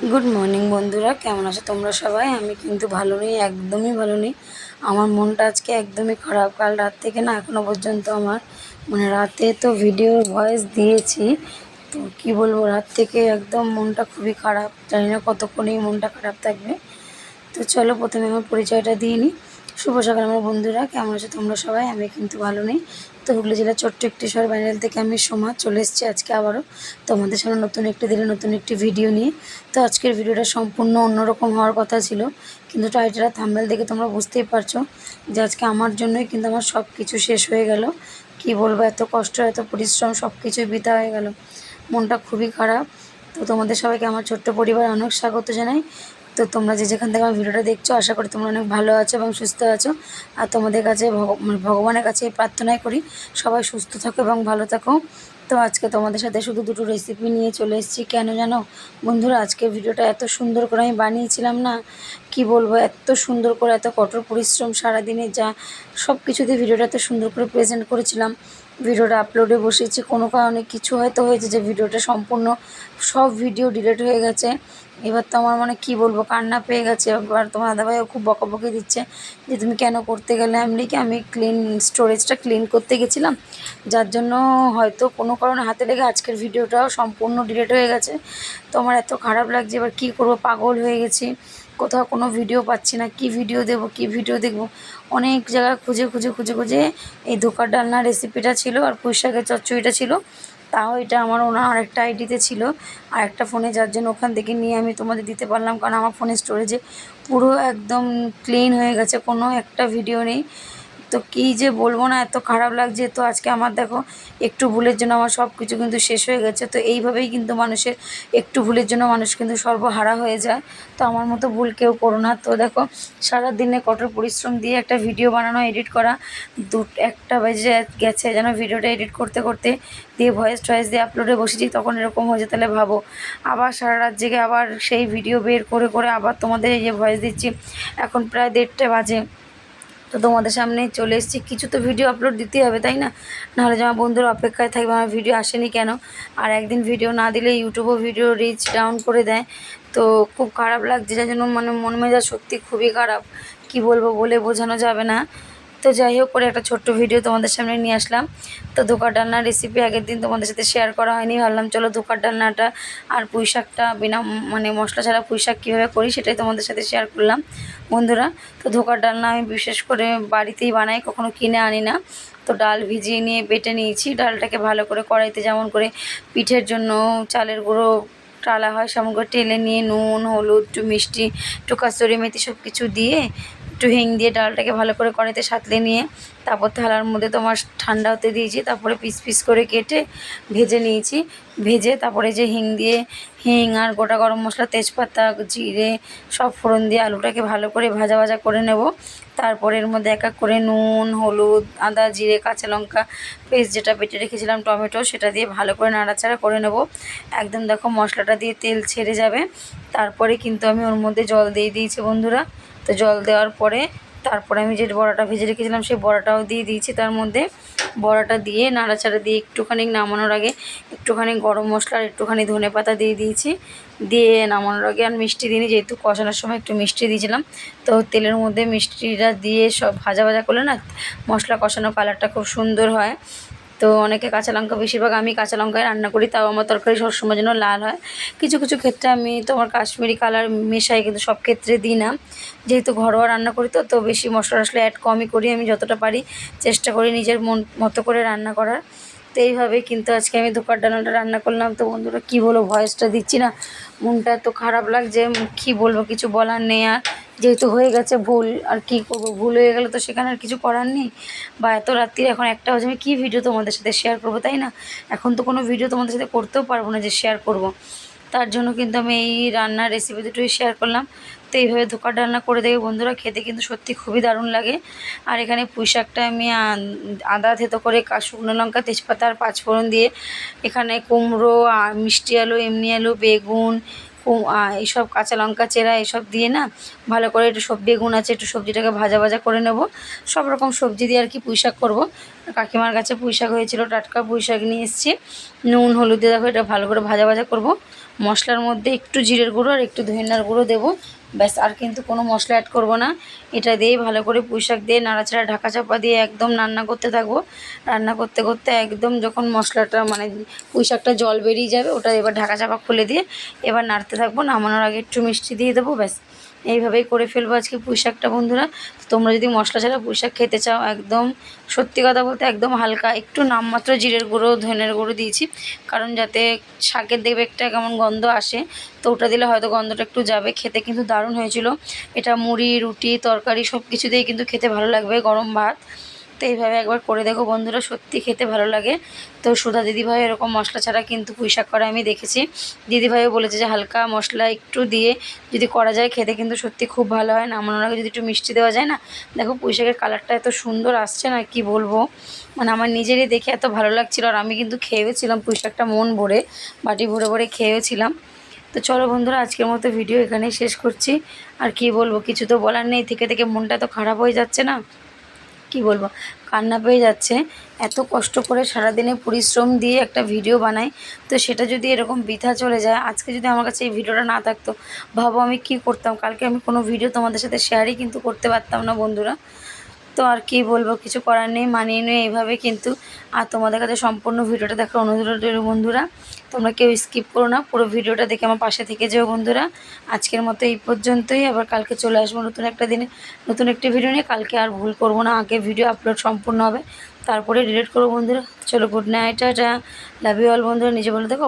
Good morning বন্ধুরা। কেমন আছো তোমরা সবাই? আমি কিন্তু ভালো নেই, একদমই ভালো নেই। আমার মনটা আজকে একদমই খারাপ। কাল রাত থেকে না এখনও পর্যন্ত আমার মানে রাতে তো ভিডিও ভয়েস দিয়েছি। তো কী বলব, রাত থেকে একদম মনটা খুবই খারাপ। জানি না কতক্ষণেই মনটা খারাপ থাকবে। তো চলো প্রথমে আমার পরিচয়টা দিয়ে নিই। শুভ সকাল, আমার বন্ধুরা। কেমন আছো তোমরা সবাই? আমি কিন্তু ভালো নেই। তো হুগলি জেলার ছোট্ট একটি শহর ব্যান্ডেল থেকে আমি সোমা চলে এসেছি আজকে আবারও। তোমাদের সামনে নতুন একটি দিনে নতুন একটি ভিডিও নিয়ে। তো আজকের ভিডিওটা সম্পূর্ণ অন্যরকম হওয়ার কথা ছিল। কিন্তু টাইটেলা থাম্বেল দেখে তোমরা বুঝতেই পারছ যে আজকে আমার জন্যই কিন্তু আমার সব কিছু শেষ হয়ে গেল। কি বলব, এত কষ্ট, এত পরিশ্রম সব কিছুই বৃথা হয়ে গেল। মনটা খুবই খারাপ। তো তোমাদের সবাইকে আমার ছোট্ট পরিবার অনেক স্বাগত জানাই। তো তোমরা যে যেখান থেকে আমার ভিডিওটা দেখছ, আশা করি তোমরা অনেক ভালো আছো এবং সুস্থ আছো। আর তোমাদের কাছে মানে ভগবানের কাছে প্রার্থনাই করি, সবাই সুস্থ থাকো এবং ভালো থাকো। তো আজকে তোমাদের সাথে শুধু দুটো রেসিপি নিয়ে চলে এসেছি। কেন জানো? বন্ধুরা, আজকে ভিডিওটা এত সুন্দর করে আমি বানিয়েছিলাম না, কি বলব? এত সুন্দর করে, এত কঠোর পরিশ্রম সারাদিনে যা সব কিছুতে ভিডিওটা এত সুন্দর করে প্রেজেন্ট করেছিলাম। ভিডিওটা আপলোডে বসেছি। কোনো কারণে কিছু হয়তো হয়েছে যে ভিডিওটা সম্পূর্ণ সব ভিডিও ডিলেট হয়ে গেছে। এবার তো আমার মানে কি বলব, কান্না পেয়ে গেছে। এবার তোমার দাদাভাইও খুব বকাবকি দিচ্ছে যে তুমি কেন করতে গেলে? আমি কি, আমি ক্লিন স্টোরেজটা ক্লিন করতে গেছিলাম। যার জন্য হয়তো কোনো কারণে হাতে লেগে আজকের ভিডিওটাও সম্পূর্ণ ডিলেট হয়ে গেছে। তো আমার এত খারাপ লাগছে, এবার কী করব? পাগল হয়ে গেছি। কোথাও কোনো ভিডিও পাচ্ছি না, কি ভিডিও দেব, কি ভিডিও দেখব। অনেক জায়গায় খুঁজে খুঁজে খুঁজে খুঁজে এই ধোকার ডালনা রেসিপিটা ছিল আর পুঁই শাকের চচ্চড়িটা ছিল। তাও এটা আমার ওনার আরেকটা আইডিতে ছিল। আর একটা ফোনে যার জন্য ওখান থেকে নিয়ে আমি তোমাদের দিতে পারলাম। কারণ আমার ফোনের স্টোরেজে পুরো একদম ক্লিন হয়ে গেছে, কোনো একটা ভিডিও নেই। তো কী যে বলব না, এত খারাপ লাগছে। তো আজকে আমার দেখো, একটু ভুলের জন্য আমার সব কিছু কিন্তু শেষ হয়ে গেছে। তো এইভাবেই কিন্তু মানুষের একটু ভুলের জন্য মানুষ কিন্তু সর্বহারা হয়ে যায়। তো আমার মতো ভুল কেউ করো না। তো দেখো সারা দিনে কঠোর পরিশ্রম দিয়ে একটা ভিডিও বানানো, এডিট করা, দু, একটা বেজে গেছে যেন ভিডিওটা এডিট করতে করতে দিয়ে ভয়েস টয়েস দিয়ে আপলোডে বসেছি, তখন এরকম হয়েছে, তাহলে ভাবো। আবার সারা রাত জেগে আবার সেই ভিডিও বের করে করে আবার তোমাদের এই যে ভয়েস দিচ্ছি, এখন প্রায় দেড়টা বাজে। তো তোমাদের সামনে চলে এসেছি। কিছু তো ভিডিও আপলোড দিতেই হবে, তাই না? নাহলে যে আমার বন্ধুর অপেক্ষায় থাকবে, আমার ভিডিও আসেনি কেন? আর একদিন ভিডিও না দিলে ইউটিউবও ভিডিও রিচ ডাউন করে দেয়। তো খুব খারাপ লাগছে, যার জন্য মানে মন মেজাজ সত্যি খুবই খারাপ। কি বলব বলে বোঝানো যাবে না। তো যাই হোক করে একটা ছোট্ট ভিডিও তোমাদের সামনে নিয়ে আসলাম। তো ধোকার ডালনার রেসিপি আগের দিন তোমাদের সাথে শেয়ার করা হয়নি। ভাবলাম চলো ধোকার ডালনাটা আর পুঁই শাকটা বিনা মানে মশলা ছাড়া পুঁই শাক কীভাবে করি সেটাই তোমাদের সাথে শেয়ার করলাম। বন্ধুরা, তো ধোকার ডালনা আমি বিশেষ করে বাড়িতেই বানাই, কখনো কিনে আনি না। তো ডাল ভিজিয়ে নিয়ে বেটে নিয়েছি। ডালটাকে ভালো করে কড়াইতে যেমন করে পিঠের জন্য চালের গুঁড়ো টালা হয়, সেমন করে টেলে নিয়ে নুন, হলুদ, একটু মিষ্টি, একটু কাস্তরি মেথি সব কিছু দিয়ে একটু হিং দিয়ে ডালটাকে ভালো করে কড়াইতে সাঁতলে নিয়ে, তারপর থালার মধ্যে তোমার ঠান্ডা হতে দিয়েছি, তারপরে পিস পিস করে কেটে ভেজে নিয়েছি। ভেজে তারপরে যে হিং দিয়ে হিং আর গোটা গরম মশলা, তেজপাতা, জিরে, সব ফোড়ন দিয়ে আলুটাকে ভালো করে ভাজা ভাজা করে নেব। তারপরে এর মধ্যে এক এক করে নুন, হলুদ, আদা, জিরে, কাঁচা লঙ্কা পেস্ট যেটা বেটে রেখেছিলাম, টমেটো, সেটা দিয়ে ভালো করে নাড়াচাড়া করে নেব। একদম দেখো মশলাটা দিয়ে তেল ছেড়ে যাবে। তারপরে কিন্তু আমি ওর মধ্যে জল দিয়ে দিয়েছি বন্ধুরা। তো জল দেওয়ার পরে তারপরে আমি যে বড়াটা ভেজে রেখেছিলাম সেই বড়াটাও দিয়ে দিয়েছি। তার মধ্যে বড়াটা দিয়ে নাড়াচাড়া দিয়ে একটুখানি নামানোর আগে একটুখানি গরম মশলা আর একটুখানি ধনে পাতা দিয়ে দিয়েছি। দিয়ে নামানোর আগে আর মিষ্টি দিইনি, যেহেতু কষানোর সময় একটু মিষ্টি দিয়েছিলাম। তো তেলের মধ্যে মিষ্টিটা দিয়ে সব ভাজা ভাজা করলে না মশলা কষানো কালারটা খুব সুন্দর হয়। তো অনেকে কাঁচা লঙ্কা বেশিরভাগ আমি কাঁচা লঙ্কায় রান্না করি, তাও আমার তরকারি সবসময় যেন লাল হয়। কিছু কিছু ক্ষেত্রে আমি তোমার কাশ্মীরি কালার মেশাই, কিন্তু সব ক্ষেত্রে দিই না। যেহেতু ঘরোয়া রান্না করি তো তো বেশি মশলা টশলা অ্যাড কমই করি, আমি যতটা পারি চেষ্টা করি নিজের মন, মতো করে রান্না করার। তো এইভাবেই কিন্তু আজকে আমি ধোকার ডালনাটা রান্না করলাম। তো বন্ধুরা, কী বলো, ভয়েসটা দিচ্ছি না। মনটা এত খারাপ লাগছে, কী বলব, কিছু বলার নেই আর। যেহেতু হয়ে গেছে ভুল, আর কী করব? ভুল হয়ে গেলে তো সেখানে আর কিছু করার নেই। বা এত রাত্রির এখন একটা বাজে, আমি কী ভিডিও তোমাদের সাথে শেয়ার করব, তাই না? এখন তো কোনো ভিডিও তোমাদের সাথে করতেও পারব না যে শেয়ার করব। তার জন্য কিন্তু আমি এই রান্নার রেসিপি দুটোই শেয়ার করলাম। তো এইভাবে ধোকার রান্না করে দেবে বন্ধুরা, খেতে কিন্তু সত্যি খুবই দারুণ লাগে। আর এখানে পুঁই শাকটা আমি আদা থেতো করে শুকনো লঙ্কা, তেজপাতা আর পাঁচফোড়ন দিয়ে এখানে কুমড়ো মিষ্টি আলু, এমনি আলু, বেগুন এইসব কাঁচা লঙ্কা, চেরা এসব দিয়ে না ভালো করে একটু সব বেগুন আছে, একটু সবজিটাকে ভাজা ভাজা করে নেব। সব রকম সবজি দিয়ে আর কি পুঁইশাক করব। কাকিমার কাছে পুঁইশাক হয়েছিল, টাটকা পুঁইশাক নিয়ে এসছি। নুন, হলুদ দিয়ে দেখো এটা ভালো করে ভাজা ভাজা করব। মশলার মধ্যে একটু জিরের গুঁড়ো আর একটু ধনিয়ার গুঁড়ো দেবো। ব্যাস, আর কিন্তু কোনো মশলা অ্যাড করব না। এটা দিয়েই ভালো করে পুঁইশাক দিয়ে নাড়াচাড়া, ঢাকা চাপা দিয়ে একদম রান্না করতে থাকব। রান্না করতে করতে একদম যখন মশলাটা মানে পুঁইশাকটা জল বেরিয়ে যাবে, ওটা এবার ঢাকা চাপা খুলে দিয়ে এবার নাড়তে থাকব। নামানোর আগে একটু মিষ্টি দিয়ে দেবো, ব্যাস। এইভাবেই করে ফেলব আজকে পুঁইশাকটা, বন্ধুরা। তোমরা যদি মশলা ছাড়া পুঁই শাক খেতে চাও, একদম সত্যি কথা বলতে একদম হালকা, একটু নামমাত্র জিরের গুঁড়ো, ধনের গুঁড়ো দিয়েছি। কারণ যাতে শাকের দেখবে একটা কেমন গন্ধ আসে, তো ওটা দিলে হয়তো গন্ধটা একটু যাবে। খেতে কিন্তু দারুণ হয়েছিল। এটা মুড়ি, রুটি, তরকারি সব কিছু দিয়েই কিন্তু খেতে ভালো লাগবে গরম ভাত। তো এইভাবে একবার করে দেখো বন্ধুরা, সত্যি খেতে ভালো লাগে। তো সুধা দিদিভাই এরকম মশলা ছাড়া কিন্তু পুঁই শাক করা আমি দেখেছি। দিদিভাইও বলেছে যে হালকা মশলা একটু দিয়ে যদি করা যায় খেতে কিন্তু সত্যি খুব ভালো হয়। নামানোর আগে যদি একটু মিষ্টি দেওয়া যায় না। দেখো পুঁই শাকের কালারটা এত সুন্দর আসছে না, কি বলব? মানে আমার নিজেরই দেখে এত ভালো লাগছিল আর আমি কিন্তু খেয়েওছিলাম পুঁই শাকটা মন ভরে, বাটি ভরে ভরে খেয়েওছিলাম। তো চলো বন্ধুরা, আজকের মতো ভিডিও এখানেই শেষ করছি। আর কি বলব, কিছু তো বলার নেই, থেকে থেকে মনটা তো খারাপ হয়ে যাচ্ছে না। কি বলব? কান্না পেয়ে যাচ্ছে। এত কষ্ট করে সারাদিনে পরিশ্রম দিয়ে একটা ভিডিও বানাই। তো সেটা যদি এরকম বৃথা চলে যায়, আজকে যদি আমার কাছে এই ভিডিওটা না থাকতো, ভাবো আমি কি করতাম? কালকে আমি কোনো ভিডিও তোমাদের সাথে শেয়ারই কিন্তু করতে পারতাম না বন্ধুরা। তো আর কি বলব, কিছু করার নেই, মানিয়ে নিয়ে এইভাবে কিন্তু, আর তোমাদের কাছে সম্পূর্ণ ভিডিওটা দেখার অনুরোধ রইল বন্ধুরা। তোমরা কেউ স্কিপ করো না, পুরো ভিডিওটা দেখে আমার পাশে থেকে যেও বন্ধুরা। আজকের মতো এই পর্যন্তই, আবার কালকে চলে আসব নতুন একটা দিনে, নতুন একটি ভিডিও নিয়ে। কালকে আর ভুল করব না, আগে ভিডিও আপলোড সম্পূর্ণ হবে। তারপরে ডিলিট করব বন্ধুরা। চলো good night tata. Love you all বন্ধুরা, নিজে বলে দেখো।